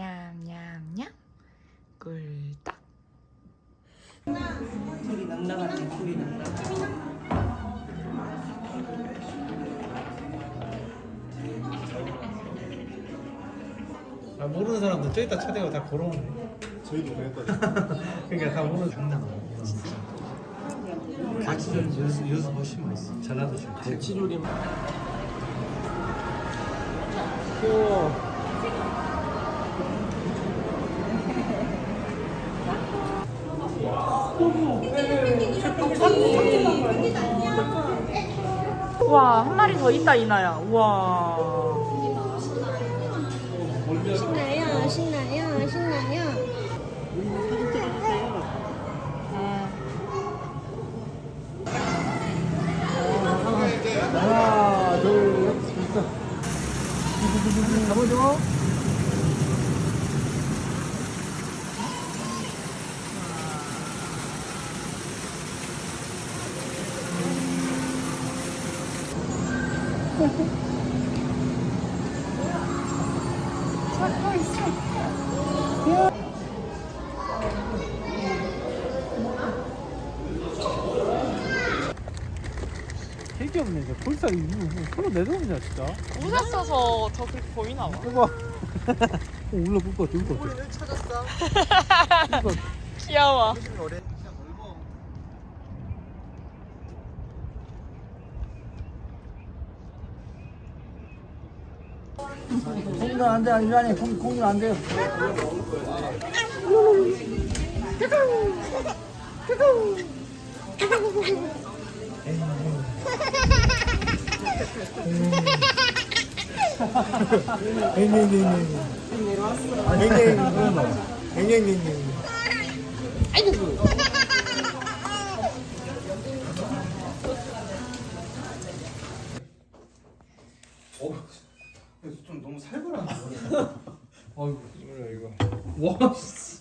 냠냠냠. 꿀떡. 굴이 낭낭하지 굴이 낭낭 아, 모르는 사람들 저기다 초대가 다 걸어오네 저희도 그랬다. 그러니까 다 모르는 장난 아니야 진짜. 갈치조림 연습, 연습 훨씬 맛있어 전라도 지금 갈치조림 우와 한 마리 더 있다, 이나야. 우와. 신나요, 신나요, 신나요. 하나, 둘, 셋. 잡아줘. 되게 없네. 진짜. 이거 서로 내려오냐 진짜. 웃었어서 저 그렇게 보이나 봐. 해봐. 어, 올라 볼 것 같아. 올것 같아. 찾았어. 공주 안 돼, 유한이 공, 공주 안 돼요. 좀 너무 살벌한데. 어이구, 이거 이거. 와, 씨.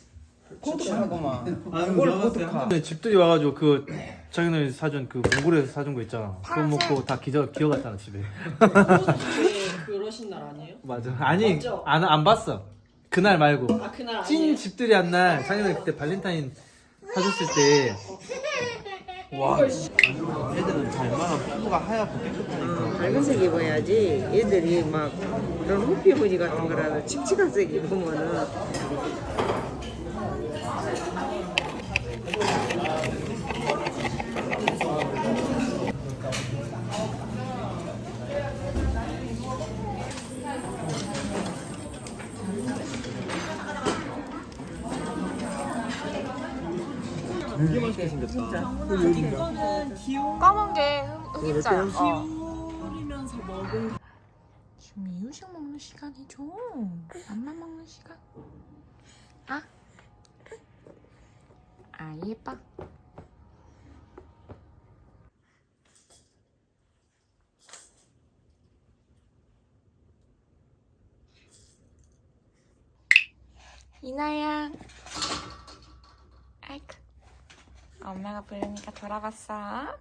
고독하고만. 아유, 고독하. 집들이 와가지고 그 자기네 사준 그 몽골에서 사준 거 있잖아. 그거 먹고 다 기저 기어갔잖아 집에. 그러신 날 아니에요? 맞아. 아니, 맞죠? 안, 안 봤어. 그날 말고. 아 그날 찐 아니에요? 집들이 한 날, 자기네 그때 발렌타인 사줬을 때. 와, 애들은 잘만한 피부가 하얗고 깨끗하니까. 밝은색 입어야지 애들이 막 그런 흑피무늬 같은 거라도 칙칙한 색 입으면은 되게 맛있게 생겼다. 까만 게 흑- 흑임자야. 어. 기울이면서 먹은 지금 이유식 먹는 시간이죠. 맘만 먹는 시간. 아? 아, 예뻐. 이나야. 엄마가 부르니까 돌아봤어.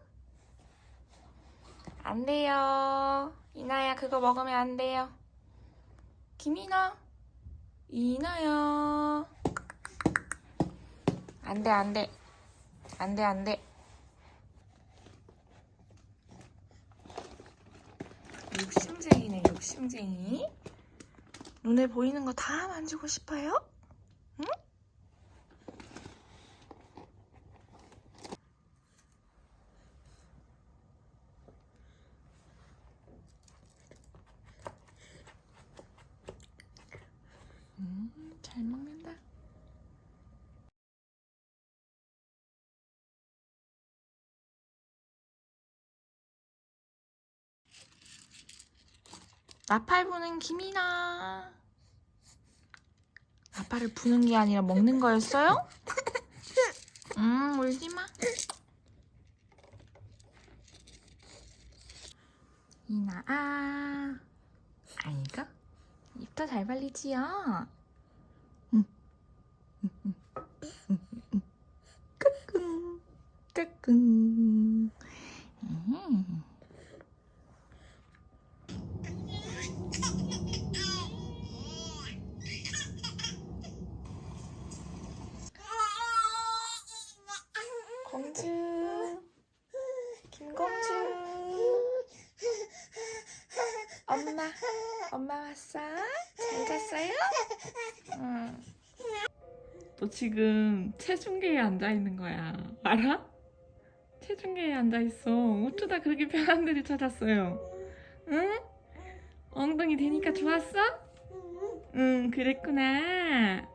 안 돼요. 이나야, 그거 먹으면 안 돼요. 김이나, 이나야. 안 돼, 안 돼. 안 돼, 안 돼. 욕심쟁이네, 욕심쟁이. 눈에 보이는 거 다 만지고 싶어요? 음, 잘 먹는다. 나팔 부는 김이나. 나팔을 부는 게 아니라 먹는 거였어요? 음, 울지 마. 이나, 아. 아이고, 입도 잘 발리지요? 끄끔. 음. 공주, 김공주. 엄마, 엄마 왔어? 잘 괜찮았어요? 응. 너 지금 체중계에 앉아 있는 거야. 알아? 체중계에 앉아 있어. 어쩌다 그렇게 편한 데를 찾았어요. 응? 엉덩이 되니까 좋았어? 응, 그랬구나.